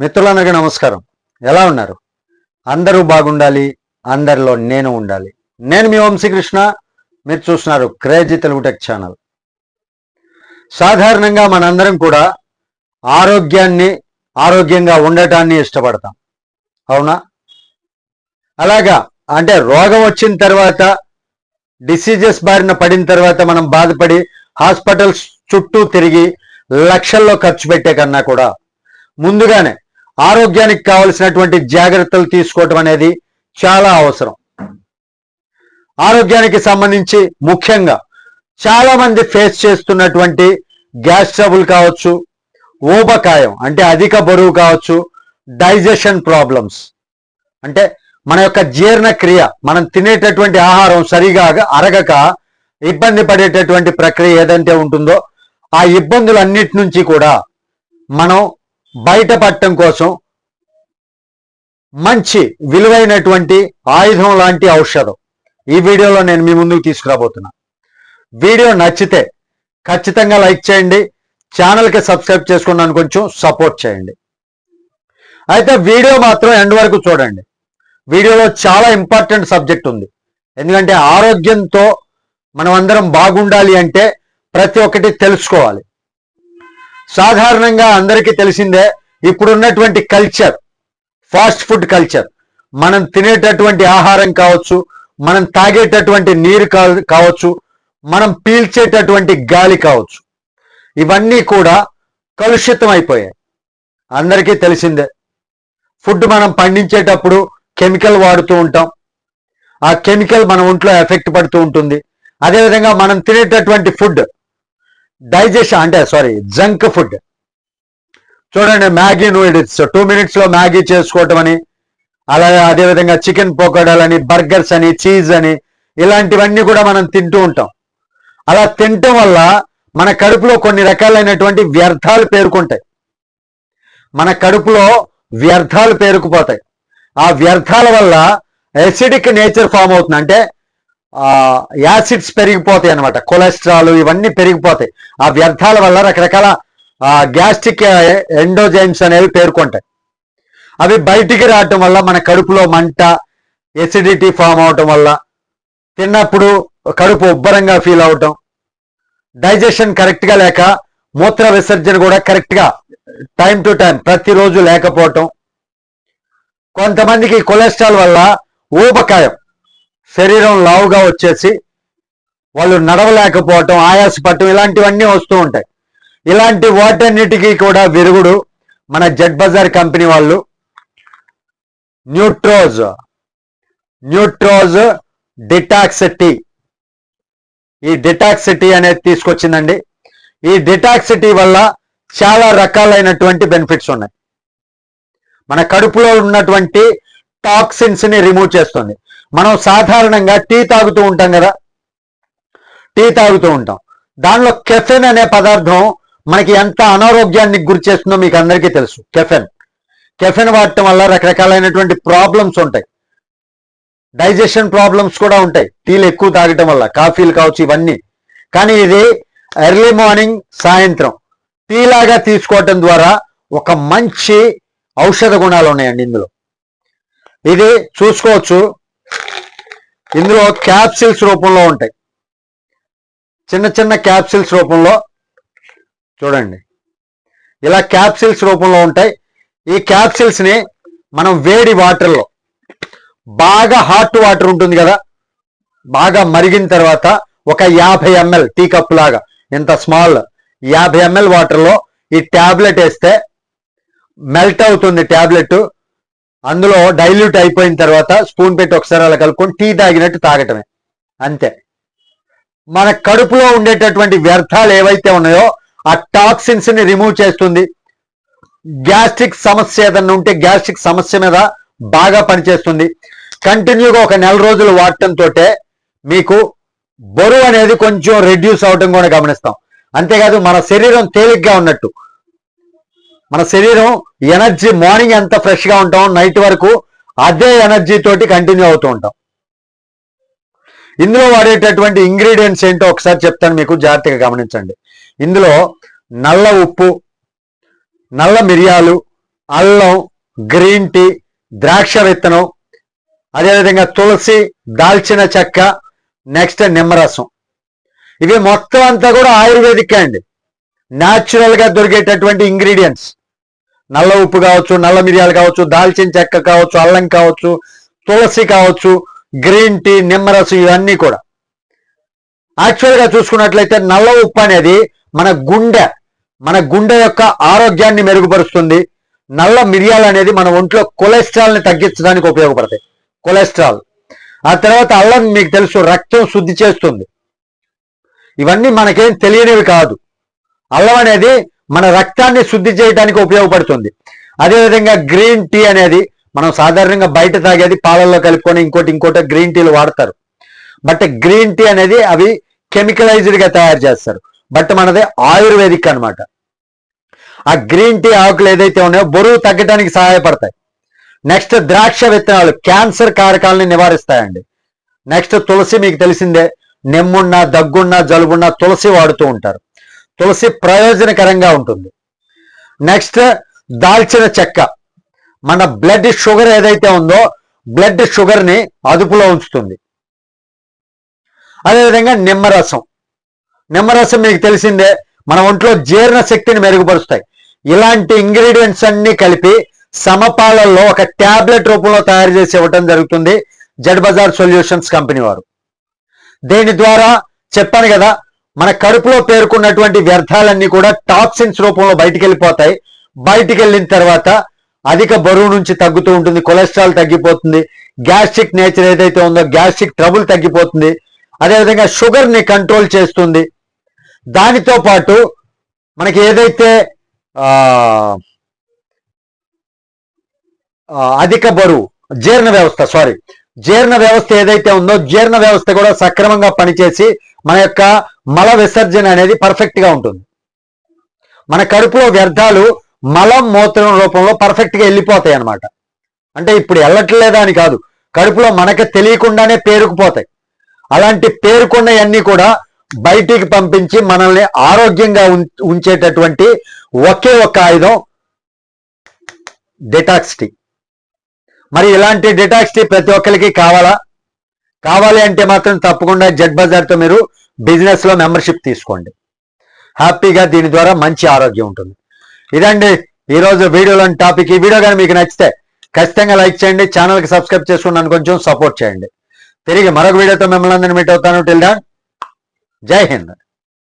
మిత్రులందరికీ నమస్కారం. ఎలా ఉన్నారు? అందరూ బాగుండాలి అందరిలో నేను ఉండాలి. నేను మీ వంశీకృష్ణ మీరు చూస్తున్నారు క్రేజీ తెలుగు టెక్ ఛానల్. సాధారణంగా మనందరం కూడా ఆరోగ్యాన్ని ఆరోగ్యంగా ఉండటాన్ని ఇష్టపడతాం. అవునా? అలాగా అంటే రోగం వచ్చిన తర్వాత డిసీజెస్ బారిన పడిన తర్వాత మనం బాధపడి హాస్పిటల్స్ చుట్టూ తిరిగి లక్షల్లో ఖర్చు పెట్టే కన్నా కూడా ముందుగానే ఆరోగ్యానికి కావలసినటువంటి జాగ్రత్తలు తీసుకోవటం అనేది చాలా అవసరం. ఆరోగ్యానికి సంబంధించి ముఖ్యంగా చాలా మంది ఫేస్ చేస్తున్నటువంటి గ్యాస్ ట్రబుల్ కావచ్చు ఊబకాయం అంటే అధిక బరువు కావచ్చు డైజెషన్ ప్రాబ్లమ్స్. అంటే మన యొక్క జీర్ణక్రియ మనం తినేటటువంటి ఆహారం సరిగా అరగక ఇబ్బంది పడేటటువంటి ప్రక్రియ ఏదంటే ఉంటుందో ఆ ఇబ్బందులన్నిటి నుంచి కూడా మనం బయటపడటం కోసం మంచి విలువైనటువంటి ఆయుధం లాంటి ఔషధం. ఈ వీడియోలో నేను మీ ముందుకు తీసుకురాబోతున్నా. వీడియో నచ్చితే ఖచ్చితంగా లైక్ చేయండి ఛానల్కి సబ్స్క్రైబ్ చేసుకున్నాను కొంచెం సపోర్ట్ చేయండి. అయితే వీడియో మాత్రం ఎండ్ వరకు చూడండి. వీడియోలో చాలా ఇంపార్టెంట్ సబ్జెక్ట్ ఉంది. ఎందుకంటే ఆరోగ్యంతో మనం అందరం బాగుండాలి అంటే ప్రతి ఒక్కటి తెలుసుకోవాలి. సాధారణంగా అందరికీ తెలిసిందే ఇప్పుడున్నటువంటి కల్చర్ ఫాస్ట్ ఫుడ్ కల్చర్. మనం తినేటటువంటి ఆహారం కావచ్చు మనం తాగేటటువంటి నీరు కావచ్చు మనం పీల్చేటటువంటి గాలి కావచ్చు. ఇవన్నీ కూడా కలుషితం అయిపోయాయి అందరికీ తెలిసిందే. ఫుడ్ మనం పండించేటప్పుడు కెమికల్ వాడుతూ ఉంటాం. ఆ కెమికల్ మన ఒంట్లో ఎఫెక్ట్ పడుతూ ఉంటుంది. అదేవిధంగా మనం తినేటటువంటి ఫుడ్ డైజెషన్ అంటే సారీ జంక్ ఫుడ్ చూడండి మ్యాగీ నూడిల్స్. టూ మినిట్స్లో మ్యాగీ చేసుకోవటం అని అలాగే అదేవిధంగా చికెన్ పోకడాలని బర్గర్స్ అని చీజ్ అని ఇలాంటివన్నీ కూడా మనం తింటూ ఉంటాం. అలా తినటం వల్ల మన కడుపులో కొన్ని రకాలైనటువంటి వ్యర్థాలు పేరుకుంటాయి. మన కడుపులో వ్యర్థాలు పేరుకుపోతాయి. ఆ వ్యర్థాల వల్ల ఎసిడిక్ నేచర్ ఫామ్ అవుతుంది. అంటే యాసిడ్స్ పెరిగిపోతాయి అనమాట కొలెస్ట్రాల్ ఇవన్నీ పెరిగిపోతాయి. ఆ వ్యర్థాల వల్ల రకరకాల గ్యాస్ట్రిక్ ఎండోజైమ్స్ అనేవి పేర్కొంటాయి. అవి బయటికి రావటం వల్ల మన కడుపులో మంట ఎసిడిటీ ఫామ్ అవటం వల్ల తిన్నప్పుడు కడుపు ఉబ్బరంగా ఫీల్ అవటం డైజెషన్ కరెక్ట్గా లేక మూత్ర విసర్జన కూడా కరెక్ట్గా టైం టు టైం ప్రతిరోజు లేకపోవటం. కొంతమందికి కొలెస్ట్రాల్ వల్ల ఊబకాయం శరీరం లావుగా వచ్చేసి వాళ్ళు నడవలేకపోవటం ఆయాసపడటం ఇలాంటివన్నీ వస్తూ ఉంటాయి. ఇలాంటి వాటన్నిటికీ కూడా విరుగుడు మన జెడ్ బజార్ కంపెనీ వాళ్ళు. న్యూట్రోజ్ న్యూట్రోజ్ డిటాక్స్ టీ ఈ డిటాక్స్ టీ అనేది తీసుకొచ్చిందండి. ఈ డిటాక్స్ టీ వల్ల చాలా రకాలైనటువంటి బెనిఫిట్స్ ఉన్నాయి. మన కడుపులో ఉన్నటువంటి టాక్సిన్స్ని రిమూవ్ చేస్తుంది. మనం సాధారణంగా టీ తాగుతూ ఉంటాం కదా. టీ తాగుతూ ఉంటాం. దానిలో కెఫెన్ అనే పదార్థం మనకి ఎంత అనారోగ్యానికి గురి చేస్తుందో మీకు అందరికీ తెలుసు. కెఫెన్. కెఫెన్ వాడటం వల్ల రకరకాలైనటువంటి ప్రాబ్లమ్స్ ఉంటాయి. డైజెషన్ ప్రాబ్లమ్స్ కూడా ఉంటాయి. టీలు ఎక్కువ తాగటం వల్ల కాఫీలు కావచ్చు ఇవన్నీ. కానీ ఇది ఎర్లీ మార్నింగ్ సాయంత్రం. టీ లాగా తీసుకోవటం ద్వారా ఒక మంచి ఔషధ గుణాలు ఉన్నాయండి ఇందులో. ఇది చూసుకోవచ్చు. ఇందులో క్యాప్సిల్స్ రూపంలో ఉంటాయి. చిన్న చిన్న క్యాప్సిల్స్ రూపంలో చూడండి. ఇలా క్యాప్సిల్స్ రూపంలో ఉంటాయి. ఈ క్యాప్సిల్స్ని మనం వేడి వాటర్లో బాగా హాట్ వాటర్ ఉంటుంది కదా బాగా మరిగిన తర్వాత ఒక యాభై ఎంఎల్ టీ కప్ లాగా ఇంత స్మాల్ యాభై ఎంఎల్ వాటర్లో ఈ ట్యాబ్లెట్ వేస్తే మెల్ట్ అవుతుంది ట్యాబ్లెట్ అందులో డైల్యూట్ అయిపోయిన తర్వాత స్పూన్ పెట్టి ఒకసారి అలా కలుపుకొని టీ తాగినట్టు తాగటమే. అంతే. మన కడుపులో ఉండేటటువంటి వ్యర్థాలు ఏవైతే ఉన్నాయో ఆ టాక్సిన్స్ని రిమూవ్ చేస్తుంది. గ్యాస్ట్రిక్ సమస్య ఏదన్నా ఉంటే గ్యాస్ట్రిక్ సమస్య మీద బాగా పనిచేస్తుంది. కంటిన్యూగా ఒక నెల రోజులు వాడటంతో మీకు బరువు అనేది కొంచెం రెడ్యూస్ అవడం కూడా గమనిస్తాం. అంతేకాదు మన శరీరం తేలిగ్గా ఉన్నట్టు. మన శరీరం ఎనర్జీ మార్నింగ్ ఎంత ఫ్రెష్గా ఉంటాం నైట్ వరకు అదే ఎనర్జీ తోటి కంటిన్యూ అవుతూ ఉంటాం. ఇందులో వాడేటటువంటి ఇంగ్రీడియంట్స్ ఏంటో ఒకసారి చెప్తాను మీకు జాగ్రత్తగా గమనించండి. ఇందులో నల్ల ఉప్పు నల్ల మిరియాలు అల్లం గ్రీన్ టీ ద్రాక్ష విత్తనం అదేవిధంగా తులసి దాల్చిన చెక్క నెక్స్ట్ నిమ్మరసం. ఇవి మొత్తం అంతా కూడా ఆయుర్వేదిక్ అండి. న్యాచురల్గా దొరికేటటువంటి ఇంగ్రీడియంట్స్. నల్ల ఉప్పు కావచ్చు నల్ల మిరియాలు కావచ్చు దాల్చిన చెక్క కావచ్చు అల్లం కావచ్చు తులసి కావచ్చు గ్రీన్ టీ నిమ్మరసం ఇవన్నీ కూడా. యాక్చువల్గా చూసుకున్నట్లయితే నల్ల ఉప్పు అనేది మన గుండె మన గుండె యొక్క ఆరోగ్యాన్ని మెరుగుపరుస్తుంది. నల్ల మిరియాలు అనేది మన ఒంట్లో కొలెస్ట్రాల్ని తగ్గించడానికి ఉపయోగపడతాయి. కొలెస్ట్రాల్. ఆ తర్వాత అల్లం మీకు తెలుసు రక్తం శుద్ధి చేస్తుంది. ఇవన్నీ మనకేం తెలియనివి కాదు. అల్లం అనేది మన రక్తాన్ని శుద్ధి చేయడానికి ఉపయోగపడుతుంది. అదేవిధంగా గ్రీన్ టీ అనేది మనం సాధారణంగా బయట తాగేది పాలల్లో కలుపుకొని ఇంకోటి ఇంకోటి గ్రీన్ టీలు వాడతారు. బట్ గ్రీన్ టీ అనేది అవి కెమికలైజ్డ్గా తయారు చేస్తారు. బట్ మనది ఆయుర్వేదిక్ అన్నమాట. ఆ గ్రీన్ టీ ఆకులు ఏదైతే ఉన్నాయో బరువు తగ్గడానికి సహాయపడతాయి. నెక్స్ట్ ద్రాక్ష విత్తనాలు క్యాన్సర్ కారకాలని నివారిస్తాయండి. నెక్స్ట్ తులసి మీకు తెలిసిందే. నెమ్మున్నా దగ్గున్న జలుబున్న తులసి వాడుతూ ఉంటారు. తులసి ప్రయోజనకరంగా ఉంటుంది. నెక్స్ట్ దాల్చిన చెక్క. మన బ్లడ్ షుగర్ ఏదైతే ఉందో బ్లడ్ షుగర్ని అదుపులో ఉంచుతుంది. అదేవిధంగా నిమ్మరసం. నిమ్మరసం మీకు తెలిసిందే మన ఒంట్లో జీర్ణ శక్తిని మెరుగుపరుస్తాయి. ఇలాంటి ఇంగ్రీడియంట్స్ అన్ని కలిపి సమపాలల్లో ఒక టాబ్లెట్ రూపంలో తయారు చేసి ఇవ్వటం జరుగుతుంది జడ్ బజార్ సొల్యూషన్స్ కంపెనీ వారు. దీని ద్వారా చెప్పాను కదా మన కడుపులో పేర్కొన్నటువంటి వ్యర్థాలన్నీ కూడా టాక్సిన్స్ రూపంలో బయటికి వెళ్ళిపోతాయి బయటికి వెళ్ళిన తర్వాత అధిక బరువు నుంచి తగ్గుతూ ఉంటుంది కొలెస్ట్రాల్ తగ్గిపోతుంది గ్యాస్ట్రిక్ నేచర్ ఏదైతే ఉందో గ్యాస్ట్రిక్ ట్రబుల్ తగ్గిపోతుంది అదేవిధంగా షుగర్ని కంట్రోల్ చేస్తుంది. దానితో పాటు మనకి ఏదైతే అధిక బరువు జీర్ణ వ్యవస్థ సారీ జీర్ణ వ్యవస్థ ఏదైతే ఉందో జీర్ణ వ్యవస్థ కూడా సక్రమంగా పనిచేసి మన యొక్క మల విసర్జన అనేది పర్ఫెక్ట్గా ఉంటుంది. మన కడుపులో వ్యర్థాలు మలం మూత్రం రూపంలో పర్ఫెక్ట్గా వెళ్ళిపోతాయి అన్నమాట. అంటే ఇప్పుడు వెళ్ళట్లేదా అని కాదు కడుపులో మనకి తెలియకుండానే పేరుకుపోతాయి. అలాంటి పేరుకున్నవన్నీ కూడా బయటికి పంపించి మనల్ని ఆరోగ్యంగా ఉం- ఉంచేటటువంటి ఒకే ఒక ఆయుధం డిటాక్స్ టీ మరి ఇలాంటి డిటాక్స్ టీ ప్రతి ఒక్కరికి కావాలా? కావాలి అంటే మాత్రం తప్పకుండా జెడ్ బజార్తో మీరు బిజినెస్లో మెంబర్షిప్ తీసుకోండి. హ్యాపీగా దీని ద్వారా మంచి ఆరోగ్యం ఉంటుంది. ఇదండి ఈరోజు వీడియోలోని టాపిక్. ఈ వీడియో కానీ మీకు నచ్చితే ఖచ్చితంగా లైక్ చేయండి ఛానల్కి సబ్స్క్రైబ్ చేసుకున్నాను కొంచెం సపోర్ట్ చేయండి. తిరిగి మరొక వీడియోతో మిమ్మల్ని అందరినీ మీట్ అవుతాను. టిల్ దాన్ జై హింద్.